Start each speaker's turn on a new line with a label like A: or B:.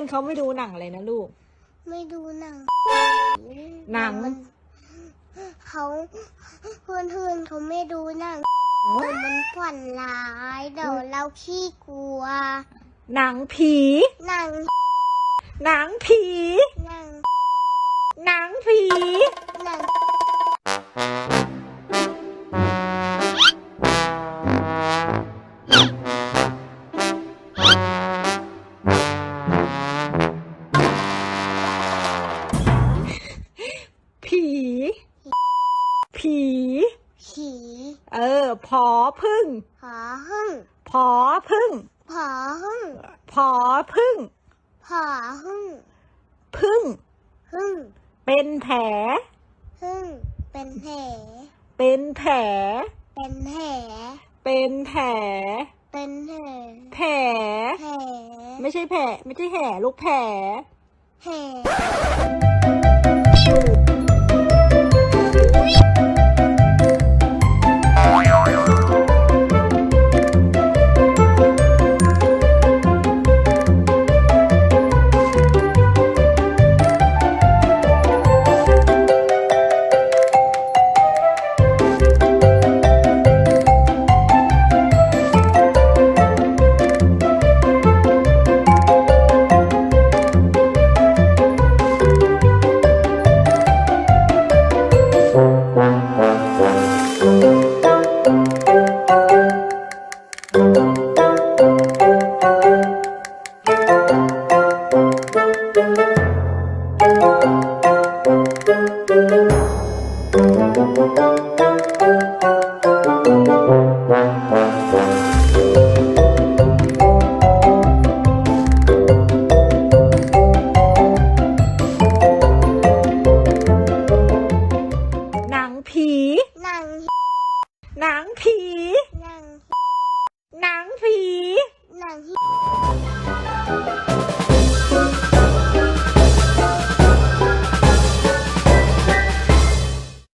A: อนๆเขาไม่ดูหนังเลยนะลูก
B: ไม่ดูหนัง
A: หนัง
B: มัเขาเพื่อนเพื่อนๆเขาไม่ดูหนังมันฝันร้ายเดี๋ยวเราขี้กลัว
A: หนังผี
B: หนัง
A: หนังผี
B: หนัง
A: หนังผี
B: หนัง
A: ออพอพึ่ง
B: ผอหึ่ง
A: พอพึ่ง
B: ผอหึ่ง
A: พอพึ่ง
B: ผอหึ่ง
A: พึ่ง
B: หึ่ง
A: เป็นแผล
B: หึ่ง เป็นแผล
A: เป็นแผล
B: เป็นแผล
A: เป็นแผล
B: เป็นแผล
A: แผล
B: แผล
A: ไม่ใช่แผล ไม่ใช่แห่ลูกแผล
B: แผล
A: หนังผี
B: หนัง
A: หนังผี